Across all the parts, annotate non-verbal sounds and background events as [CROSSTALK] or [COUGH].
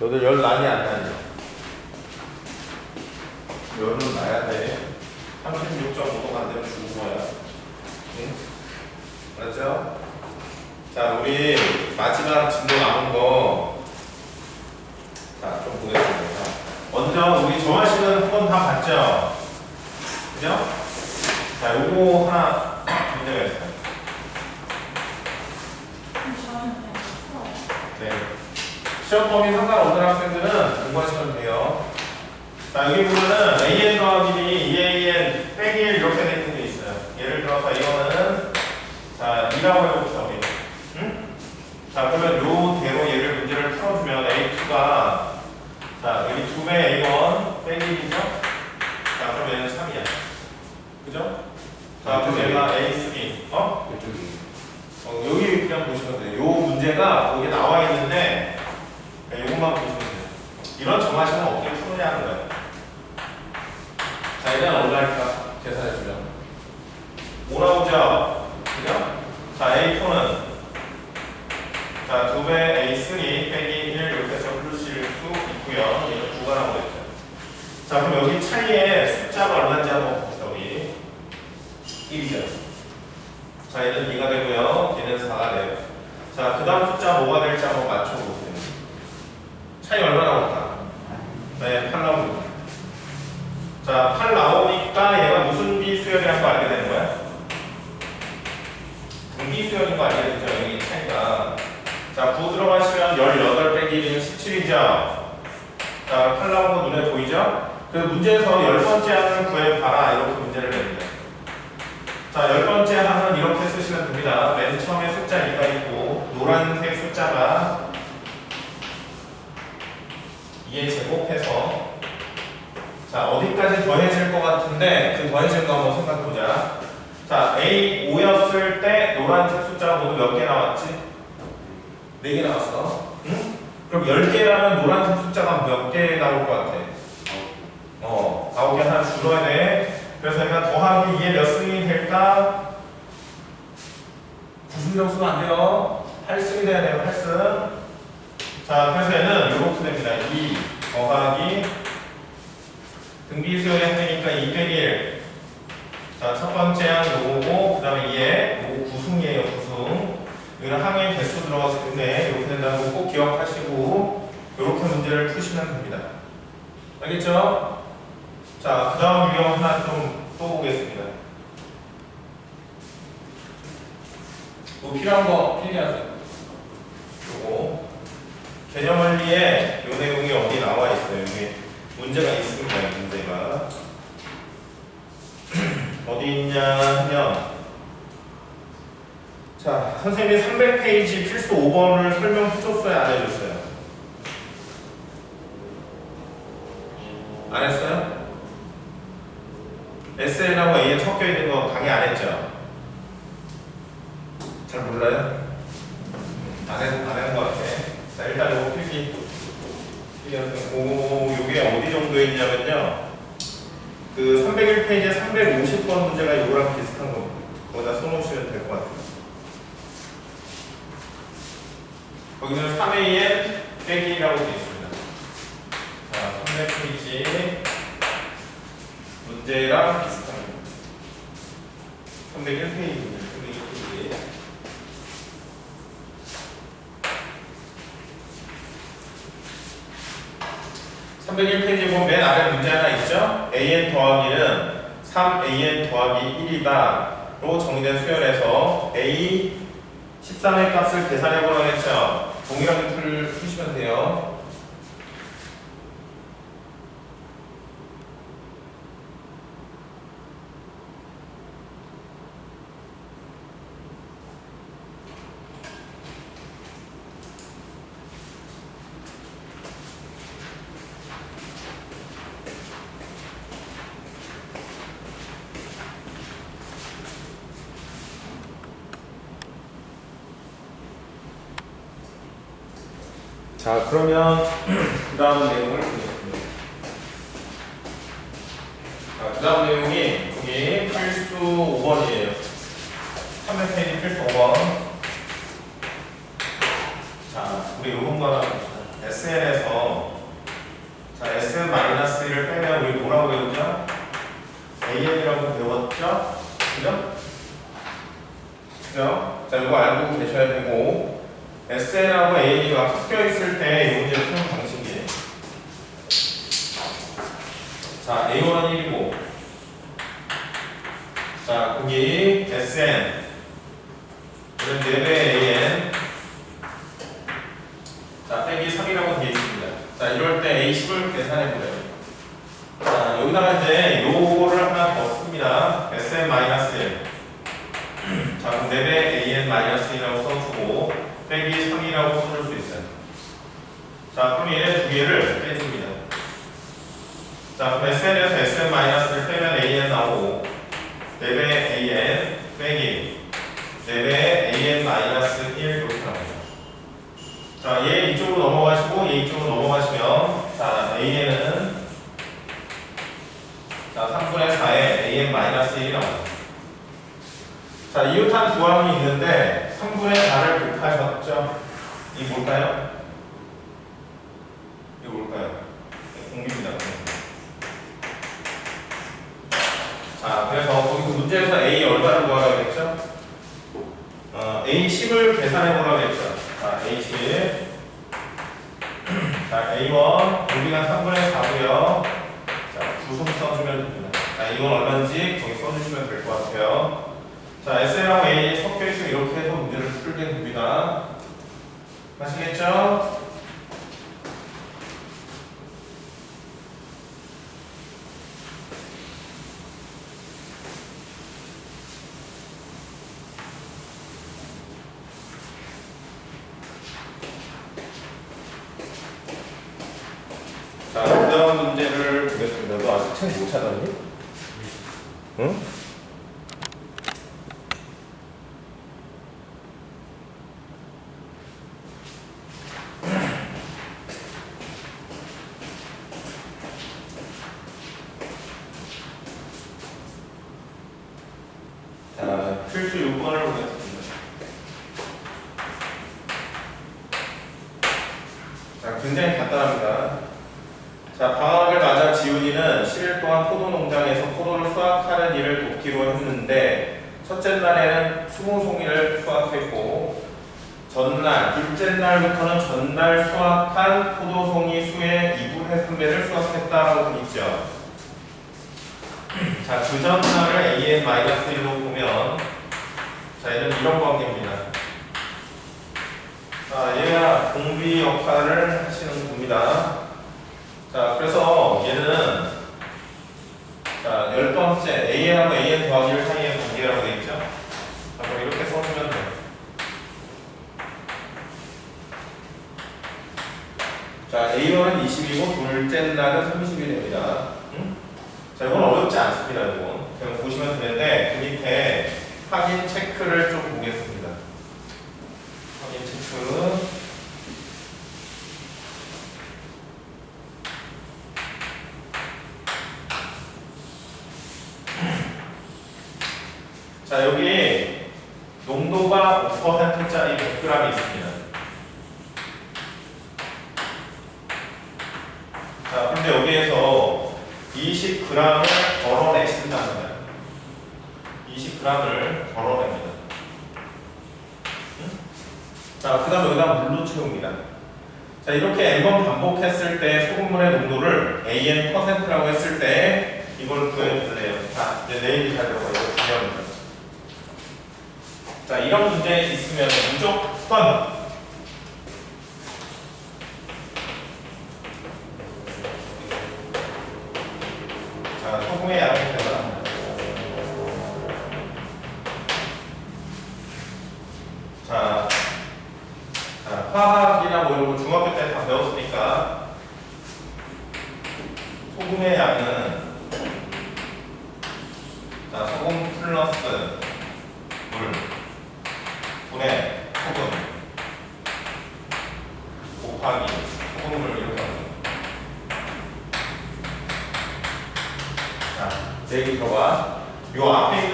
너들 열 나니 안 나니? 열은 나야 돼. 36.5도가 안 되면 죽은 거야. 응? 알았죠? 자, 우리 마지막 진도 남은 거. 자, 좀 보겠습니다. 먼저 우리 정하시는 건다 봤죠? 그죠? 자, 요거 하나 문제가 있어요. 네. 시험 범위 상관없는 학생들은 공부하시면 돼요. 자, 여기 보면은 AN 더하기 B, 2AN 빼기 1 이렇게 돼 있는 게 있어요. 예를 들어서 이거는 자, 2라고 해봅시다, 우리. 응? 자, 그러면 요 대로 얘를 문제를 풀어주면 A2가 자, 여기 2배 A1 빼기 1이죠? 자, 그럼 얘는 3이야. 그죠? 자, 그럼 얘가 A3. 어? 이쪽이 어, 여기 그냥 보시면 돼요. 요 문제가 거기에 나와 있는데 그냥 요것만 보시면 돼요. 이런 정하시면 어떻게 푸느냐는 거예요. 자, 일단 얼마 할까? 계산해 주면. 5 나오죠? 그죠? 자, A4는 자, 2배 A3 빼기 1 이렇게 해서 풀으실 수 있고요. 9가 나오고 있죠. 자, 그럼 여기 차이의 숫자가 얼마인지 한번 봅시다, 우리. 1이죠. 자, 얘는 2가 되고요. 얘는 4가 돼요. 자, 그 다음 숫자 뭐가 될지 한번 맞춰보세요. 차이 얼마 나 올까? 네, 8 나옵니다. 자, 8 나오니까 얘가 무슨 비수열이란 거 알게 되는 거야? 분비수열인 거 알게 되죠? 여기 차이가. 자, 9 들어가시면 18 빼기 1은 17이죠? 자, 8 나온 거 눈에 보이죠? 그 문제에서 열 번째 항을 구해봐라. 이렇게 문제를 냅니다. 자, 열 번째 항은 이렇게 쓰시면 됩니다. 맨 처음에 숫자 2가 있고, 노란색 숫자가 2에 제곱해서, 자, 어디까지 더해질 것 같은데, 그 더해진 거 한번 생각해보자. 자, A 5였을 때 노란색 숫자가 모두 몇 개 나왔지? 4개 나왔어. 응? 그럼 10개라면 노란색 숫자가 몇 개 나올 것 같아? 어, 9개 하나 줄어야 돼. 그래서 얘가 더하기 2에 몇 승이 될까? 9승 점수가 안 돼요. 8승이 돼야 돼요, 8승. 자, 그래서 얘는 이렇게 됩니다. 2 더하기 등비 수열이 되니까 2 빼기 1. 자, 첫 번째 항 요거고, 그 다음에 2에 요거 9승이에요, 9승. 여기는 항의 개수 들어가서 근데 이렇게 된다는 거 꼭 기억하시고, 이렇게 문제를 푸시면 됩니다. 알겠죠? 자, 그 다음 유형 하나 좀 또 보겠습니다. 뭐 필요한 거 필기하세요. 요거 개념 원리에 요 내용이 어디 나와 있어요. 여기 문제가 있습니다. 이 문제가 [CLEARS THROAT] 어디 있냐 하면 자 선생님이 300페이지 필수 5번을 설명해 줬어요, 안 해줬어요? 안 했어요? SN하고 A에 섞여 있는 거 강의 안 했죠? 잘 몰라요? 안 했, 안 했는 것 같아. 자, 일단 이거 필기. 오, 요게 어디 정도에 있냐면요. 그 301페이지에 350번 문제가 이거랑 비슷한 거. 거기다 써놓으시면 될 것 같아요. 거기는 3AN 빼기라고 되어 있습니다. 자, 300페이지. 문제랑 비슷합니다. 301페이지입니다. 301페이지. (301) 페이지 보면 맨 아래 문제 하나 있죠? (an) 더하기는 (3an) 더하기 1이다로 정의된 수열에서 a 13의 값을 계산해 보라고 했죠? 동일하게 풀, 푸시면 돼요. 자, 그러면 [CLEARS THROAT] 그 다음 내용을 보겠습니다. 자, 그 다음 내용이 여기 필수 5번이에요. 300페이지 필수 5번. 자, 우리 요번만 SN에서 자, S-1을 빼면 우리 뭐라고 배웠죠? AN이라고 배웠죠? 그죠? 그죠? 자, 이거 알고 계셔야 되고 SN하고 막 섞여 있을 때이 문제를 푸는 방식이에요. 자, A1은 1이고 자, 거기 SN 그럼 4배 AN 자, 빼기 3이라고 되어 있습니다. 자, 이럴 때 A10을 계산해 보래요. 자, 여기다가 이제 요거를 하나 더 씁니다. SN-1. 자, 그럼 4배 AN-1이라고 써주고, 빼기 3이라고 써줄 수 있어요. 자, 두 개를 빼줍니다. 자, 그럼 SN에서 SN-를 빼면 AN 나오고, 4배 AN 빼기 4배 AN-1 이렇게 나옵니다. 자, 얘 이쪽으로 넘어가시고, 얘 이쪽으로 넘어가시면, 자, AN은 자, 3분의 4에 AN-1이 나옵니다. 자, 이웃한 두 항이 있는데 3분의 4를 곱하셨죠? 이 뭘까요? 이거 뭘까요? 공비입니다. 공비. 자, 그래서 거기서 문제에서 A 얼마를 구하라고 했죠? 어, A10을 계산해 보라고 했죠. 자, A10. 자, A1 공비가 3분의 4고요. 자, 구성 써주면 됩니다. 자, 이건 얼마인지 거기 써주시면 될 것 같아요. 자, SL하고 A 섞여 있으면 이렇게 해서 문제를 풀게 됩니다. 아시겠죠? 자, 그 다음 문제를 보겠습니다. 너 아직 책 못 찾았니? 응? 자, 필수 6번을 보겠습니다. 자, 굉장히 간단합니다. 자, 방학을 맞아 지훈이는 10일 동안 포도 농장에서 포도를 수확하는 일을 돕기로 했는데 첫째 날에는 20송이를 수확했고 전날, 둘째 날부터는 전날 수확한 포도송이 수의 2분의 3배를 수확했다라고 돼 있죠. 자, 그 전날을 AN-1로 보면 자, 얘는 이런 관계입니다. 자, 얘가 공비 역할을 하시는 겁니다. 자, 그래서 얘는 자, 열 번째 AN하고 AN 더하기 1 사이의 관계라고 되어 있죠? 자, 그럼 이렇게 써주면 돼요. 자, A1은 20이고 둘째 날은 30이 됩니다. 응? 자, 이건 어렵지 않습니다, 이건. 그냥 보시면 되는데 그 밑에 확인 체크를 좀 보겠습니다. 확인 체크. 자, 여기 농도가 5%짜리 100g이 있습니다. 자, 근데 여기에서 20g을 덜어내신답니다. 20g을 덜어냅니다. 응? 자, 그 다음 여기다 물로 채웁니다. 자, 이렇게 n번 반복했을 때 소금물의 농도를 AN%라고 했을 때 이걸 구해줄래요. 자, 이제 내일이 잘 들어가요. 이거 중요합니다. 자, 이런 문제 있으면 무조건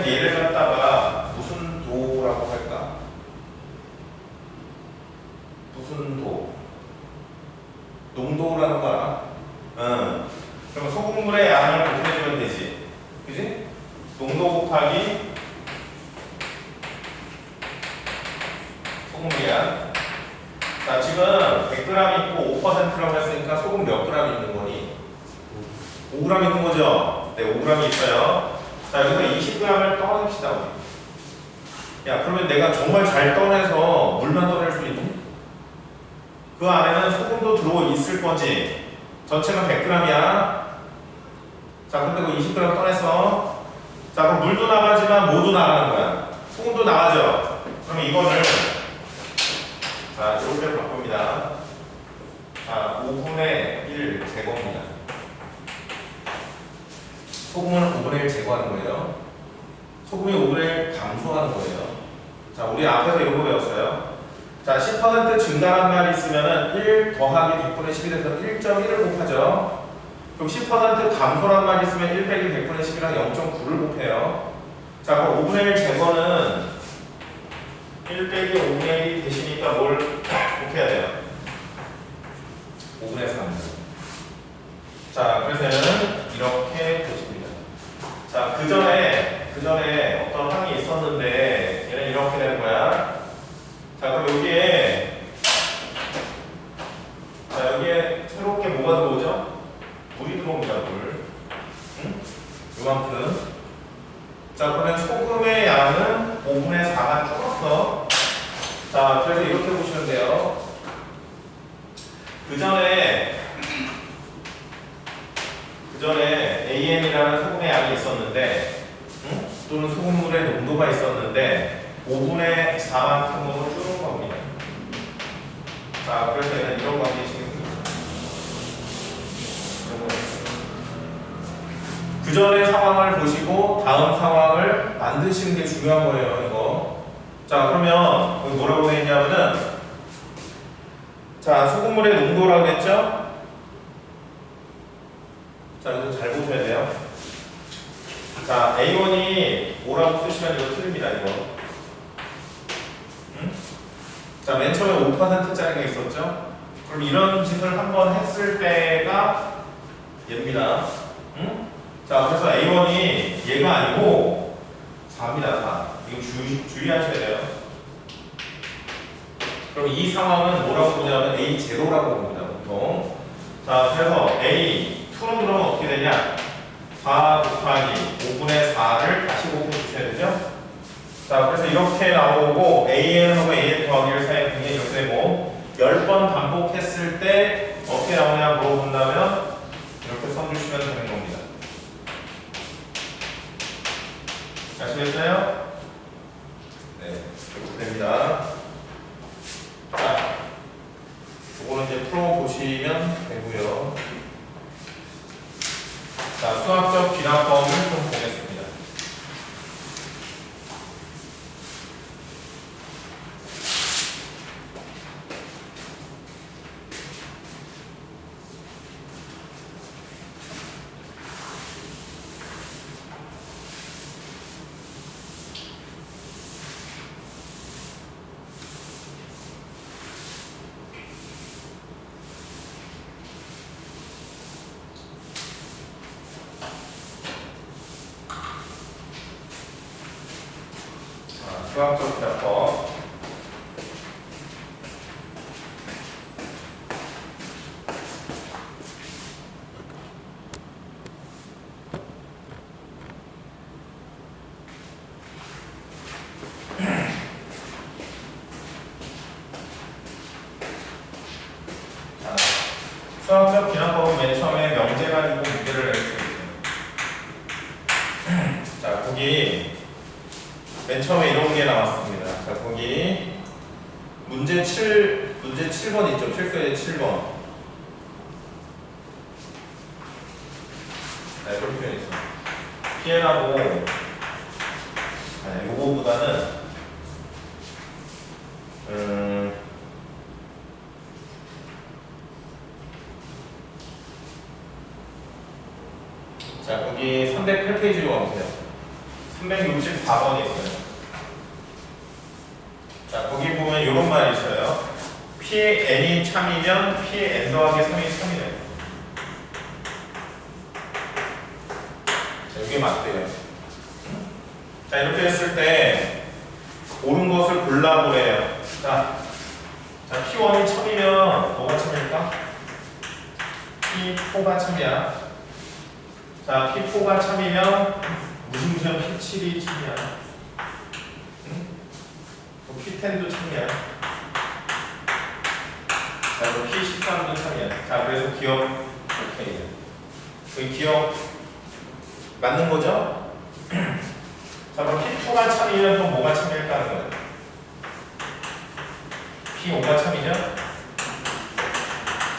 잘못된 예를 갖다가 무슨 도라고 할까? 무슨 도? 농도라는 거 알아? 응. 그럼 소금물의 양을 곱해주면 되지. 그지? 농도 곱하기 소금물의 양. 자, 지금 100g 있고 5%라고 했으니까 소금 몇 g 있는 거니? 5g 있는 거죠? 네, 5g 있어요. 자, 여기서 20g을 떠냅시다. 야, 그러면 내가 정말 잘 떠내서 물만 떠낼 수 있니? 그 안에는 소금도 들어오 있을 거지. 전체가 100g이야. 자, 근데 그 20g 떠냈어. 자, 그럼 물도 나가지만 모두 나가는 거야. 소금도 나가죠. 그럼 이거를 자, 이렇게 바꿉니다. 자, 5분의 1 제곱입니다. 소금을 5분의 1 제거하는 거예요. 소금이 5분의 1 감소하는 거예요. 자, 우리 앞에서 이런 거 배웠어요. 자, 10% 증가한 말이 있으면은 1 더하기 100분의 10이 돼서 1.1을 곱하죠. 그럼 10% 감소란 말이 있으면 1 빼기 100분의 10이랑 0.9를 곱해요. 자, 그럼 5분의 1 제거는 1 빼기 5분의 1이 되시니까 뭘 곱해야 돼요? 5분의 3. 자, 그래서 얘는 이렇게 되십니다. 자, 그 전에, 그 전에 어떤 항이 있었는데, 얘는 이렇게 되는 거야. 자, 그럼 여기에, 자, 여기에 새롭게 뭐가 들어오죠? 물이 들어옵니다, 물. 응? 요만큼. 자, 그러면 소금의 양은 5분의 4가 줄었어. 자, 그래서 이렇게 보시면 돼요. 그 전에 그 전에 AM이라는 소금의 양이 있었는데, 응? 또는 소금물의 농도가 있었는데 5분의 4만큼으로 줄은 겁니다. 자, 그래서 얘는 이런 관계식입니다. 그 전의 상황을 보시고 다음 상황을 만드시는 게 중요한 거예요, 이거. 자, 그러면 뭐라고 되어 있냐면은 자, 소금물의 농도라고 했죠? 자, 이거 잘 보셔야 돼요. 자, A1이 5라고 쓰시면 이거 틀립니다, 이거. 응? 자, 맨 처음에 5%짜리가 있었죠? 그럼 이런 짓을 한번 했을 때가 얘입니다. 응? 자, 그래서 A1이 얘가 아니고 4입니다, 4. 이거 주의, 주의하셔야 돼요. 그럼 이 상황은 뭐라고 보냐면 A0라고 봅니다, 보통. 자, 그래서 A, 2로 들어오면 어떻게 되냐? 4 곱하기 5분의 4를 다시 곱해 주셔야 되죠? 자, 그래서 이렇게 나오고 AN하고 AN 더하기를 사용해 이렇게 되고 10번 반복했을 때 어떻게 나오냐 물어본다면 이렇게 써주시면 되는 겁니다. 아시겠어요? 네, 됩니다. 자, 이거는 이제 풀어보시면 되고요. 자, 수학적 기납법을 좀 보겠습니다. 자, 수학적 기납법. 자, 수학적 기납법은 맨 처음에 명제 가지고 문제를 낼 수 있어요. 자, 거기 맨 처음에 이런 게 나왔습니다. 자, 거기 문제 7, 문제 7번 있죠? 7서의 7번. 자, 이렇게 표현 있어. 피해라고, 아니, 요거보다는, 음, 자, 거기 308페이지로 가보세요. 364번이 있어요. 자, 거기 보면 이런 말이 있어요. P n이 참이면 P n 더하기 3이 3이래요. 자, 이게 맞대요. 자, 이렇게 했을 때 옳은 것을 골라보래요. 자, 자 P1이 참이면 뭐가 참일까? P4가 참이야. 자, P4가 참이면 무시무시한 P7이 참이야. 응? 뭐 P10도 참이야. 자, 이거 P13도 참이야. 자, 그래서 기억 오케이. 그 기억 맞는 거죠? [CLEARS THROAT] 자, 그럼 P2가 참이면 또 뭐가 참일까 하는 거예요. P5가 참이죠?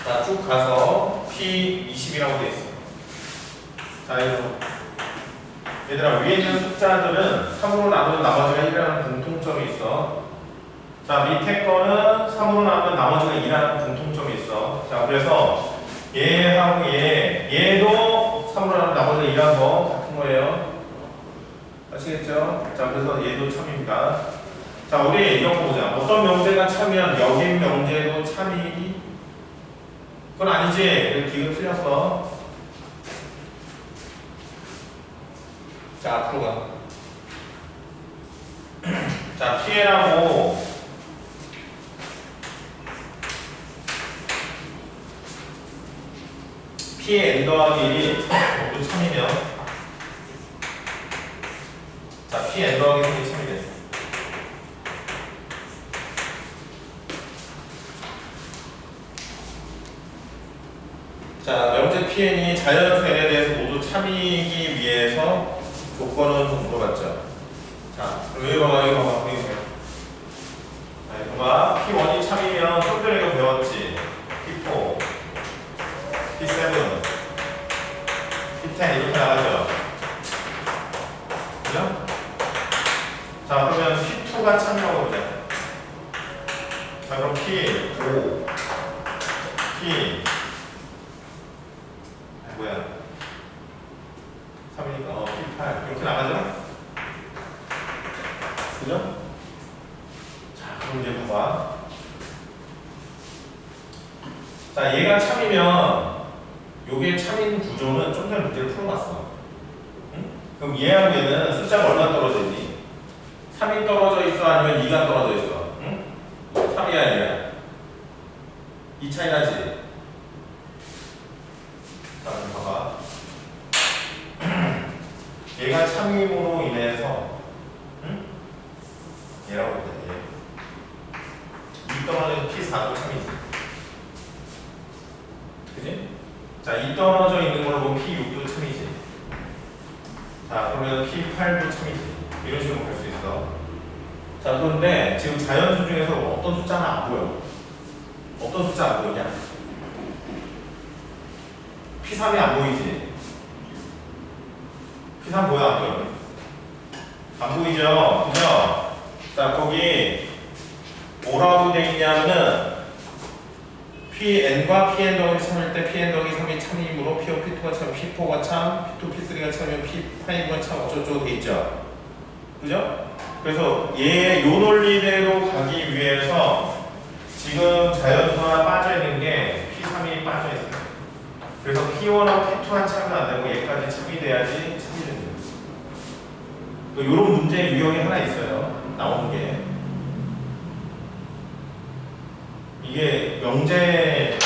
자, 쭉 가서 P20이라고 돼 있어. 자, 이거. 얘들아, 위에 있는 숫자들은 3으로 나누면 나머지가 1이라는 공통점이 있어. 자, 밑에 거는 3으로 나누면 나머지가 2라는 공통점이 있어. 자, 그래서 얘하고 얘, 얘도 3으로 나누면 나머지가 2라는 거 같은 거예요. 아시겠죠? 자, 그래서 얘도 참입니다. 자, 우리 이런 거 보자. 어떤 명제가 참이면 여긴 명제도 참이? 그건 아니지. 기가 틀렸어. 자, 앞으로 가. [CLEARS THROAT] 자, 피해라고 피해 n 더하기 1이 모두 참이면 자, p n 더하기 3이 참이 됐어. 자, 명제 PN이 자연수에 대해서 모두 참이기 위해서 조건은 좀 물어봤죠. 자, 그럼 여기 봐봐, 여기 봐봐, 여기 봐봐. 자, 여기 봐봐. P1이 참이면 좀 전에 이거 배웠지. P4, P7, P10 이렇게 나가죠. 그죠? 자, 그러면 P2가 참이라고 보자. 자, 그럼 P5, P 아, 뭐야? 3이니까 어, P8 이렇게 나가죠? 그죠? 자, 그럼 이제 봐봐. 자, 얘가 참이면 요게 참인 구조는 좀 전에 문제를 풀어봤어. 응? 그럼 얘하고 얘는 숫자가 얼마 떨어져 있니? 3이 떨어져 있어? 아니면 2가 떨어져 있어? 응? 3이야, 2야? 이 차이 나지? 자, 봐봐. [CLEARS THROAT] 얘가 참임으로 인해서, 응? 얘라고 보자, 얘. 이 떨어져 P4도 참이지. 그지? 자, 이 떨어져 있는 걸로 보면 P6도 참이지. 자, 그러면 P8도 참이지. 이런 식으로 볼 수 있어. 자, 그런데 지금 자연수 중에서 어떤 숫자는 안 보여. 어떤 숫자 안 보이냐? P3이 안 보이지? P3 보여, 안 보여? 안 보이죠? 그죠? 자, 거기 뭐라고 돼 있냐면은 PN과 PN 더하기 3일 때 PN 더하기 3이 참이므로 P5, P2가 참, P4가 참, P2, P3가 참이면 P5가 참 어쩌고저쩌고 돼 있죠. 그죠? 그래서 얘, 요 논리대로 가기 위해서 지금 자연수가 빠져 있는 게 P3이 빠져 있어요. 그래서 P1하고 P2한 참이 안 되고 얘까지 참이 돼야지 참이 되는 거예요. 이런 문제 유형이 하나 있어요. 나오는 게. 이게 명제로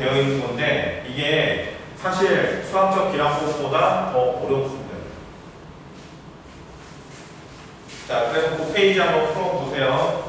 되어 있는 건데 이게 사실 수학적 기량법보다 더 어렵습니다. 자, 그래서 그 페이지 한번 풀어보세요.